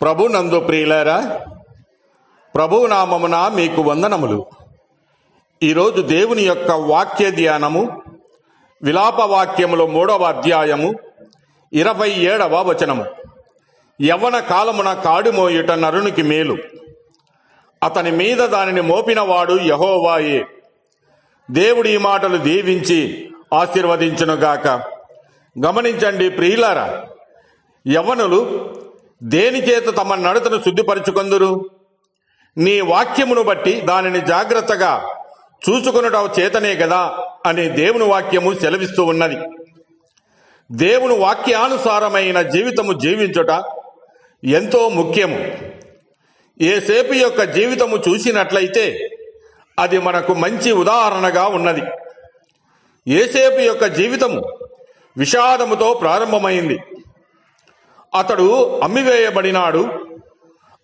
ప్రభు నందు ప్రియులారా ప్రభు నామమున మీకు వందనములు. ఈరోజు దేవుని యొక్క వాక్య ధ్యానము విలాప వాక్యములో మూడవ అధ్యాయము ఇరవై ఏడవ వచనము. యవ్వన కాలమున కాడుమోయుట నరునికి మేలు. అతని మీద దానిని మోపినవాడు యహోవాయే. దేవుడి ఈ మాటలు దీవించి ఆశీర్వదించునుగాక. గమనించండి ప్రియులారా యవ్వనులు దేనిచేత తమ నడతను శుద్ధిపరచుకొందురు? నీ వాక్యమును బట్టి దానిని జాగ్రత్తగా చూసుకొనుట చేతనే కదా అని దేవుని వాక్యము సెలవిస్తూ ఉన్నది. దేవుని వాక్యానుసారమైన జీవితము జీవించుట ఎంతో ముఖ్యము. ఏసేపు యొక్క జీవితము చూసినట్లయితే అది మనకు మంచి ఉదాహరణగా ఉన్నది. ఏసేపు యొక్క జీవితము విషాదముతో ప్రారంభమైంది. అతడు అమ్మివేయబడినాడు.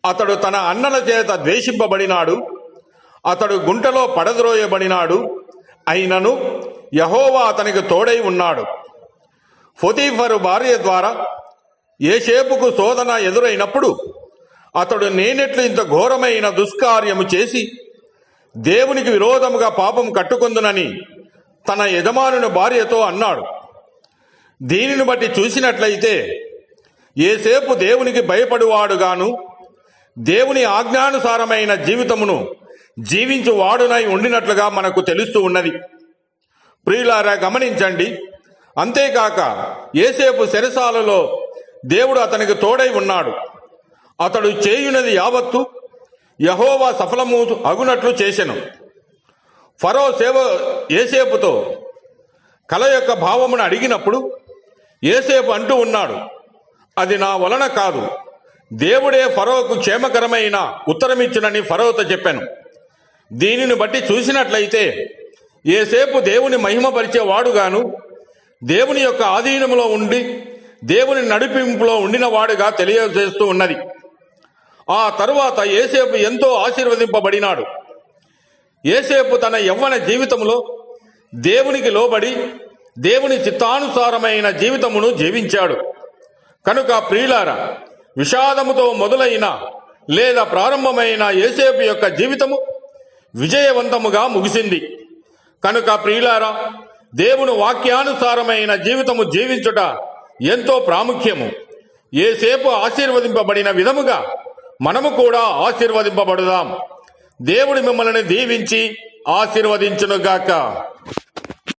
అతడు తన అన్నల చేత ద్వేషింపబడినాడు. అతడు గుంటలో పడద్రోయబడినాడు. అయినను యహోవా అతనికి తోడై ఉన్నాడు. ఫొతీఫరు భార్య ద్వారా ఏసేపుకు శోధన ఎదురైనప్పుడు అతడు నేనెట్లు ఇంత ఘోరమైన దుష్కార్యము చేసి దేవునికి విరోధముగా పాపం కట్టుకుందునని తన యజమానుని భార్యతో అన్నాడు. దీనిని బట్టి చూసినట్లయితే ఏసేపు దేవునికి భయపడువాడుగాను. దేవుని ఆజ్ఞానుసారమైన జీవితమును జీవించు వాడునై ఉండినట్లుగా మనకు తెలుస్తూ ఉన్నది. ప్రియులారా గమనించండి. అంతేకాక ఏసేపు సెరసాలలో దేవుడు అతనికి తోడై ఉన్నాడు. అతడు చేయునది యావత్తు యహోవా సఫలము అగునట్లు చేసెను. ఫరో సేవ ఏసేపుతో కల యొక్క భావమును అడిగినప్పుడు ఏసేపు అంటూ ఉన్నాడు అది నా వలన కాదు. దేవుడే ఫరోకు క్షేమకరమైన ఉత్తరమిచ్చునని ఫరోతో చెప్పాను. దీనిని బట్టి చూసినట్లయితే ఏసేపు దేవుని మహిమపరిచేవాడుగాను దేవుని యొక్క ఆధీనములో ఉండి దేవుని నడిపింపులో ఉండిన వాడుగా తెలియజేస్తూ ఉన్నది. ఆ తరువాత ఏసేపు ఎంతో ఆశీర్వదింపబడినాడు. ఏసేపు తన యవ్వన జీవితంలో దేవునికి లోబడి దేవుని చిత్తానుసారమైన జీవితమును జీవించాడు. కనుక ప్రియులార విషాదముతో మొదలైన లేదా ప్రారంభమైన ఏసేపు యొక్క జీవితము విజయవంతముగా ముగిసింది. కనుక ప్రియులారా దేవుని వాక్యానుసారమైన జీవితము జీవించుట ఎంతో ప్రాముఖ్యము. ఏసేపు ఆశీర్వదింపబడిన విధముగా మనము కూడా ఆశీర్వదింపబడుదాం. దేవుడి మిమ్మల్ని దీవించి ఆశీర్వదించునుగాక.